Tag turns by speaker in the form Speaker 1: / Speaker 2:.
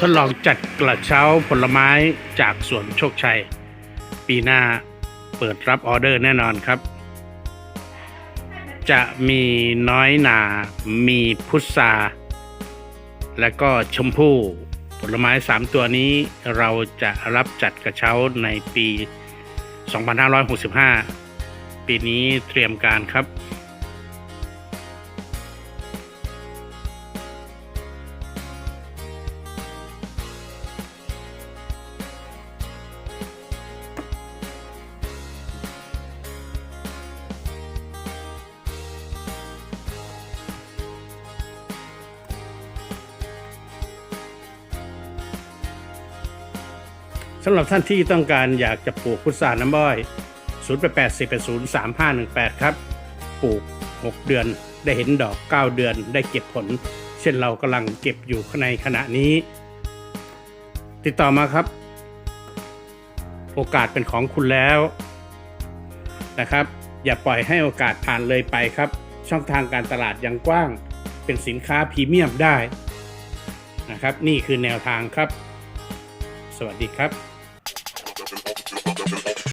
Speaker 1: ทดลองจัดกระเช้าผลไม้จากสวนโชคชัย ปีหน้าเปิดรับออเดอร์แน่นอนครับ จะมีน้อยหนา มีพุทราและก็ชมพู่ผลไม้ 3 ตัวนี้เราจะรับจัดกระเช้าในปี 2565 ปีนี้เตรียมการครับ สำหรับท่านที่ต้องการอยากจะปลูกพุทราน้ำบ้อย 0 8 4 8 0 3 5 1 8 ครับ ปลูก 6 เดือนได้เห็นดอก 9 เดือนได้เก็บผล เช่นเรากำลังเก็บอยู่ในขณะนี้ ติดต่อมาครับ โอกาสเป็นของคุณแล้วนะครับ อย่าปล่อยให้โอกาสผ่านเลยไปครับ ช่องทางการตลาดยังกว้าง เป็นสินค้าพรีเมียมได้นะครับ นี่คือแนวทางครับ สวัสดีครับ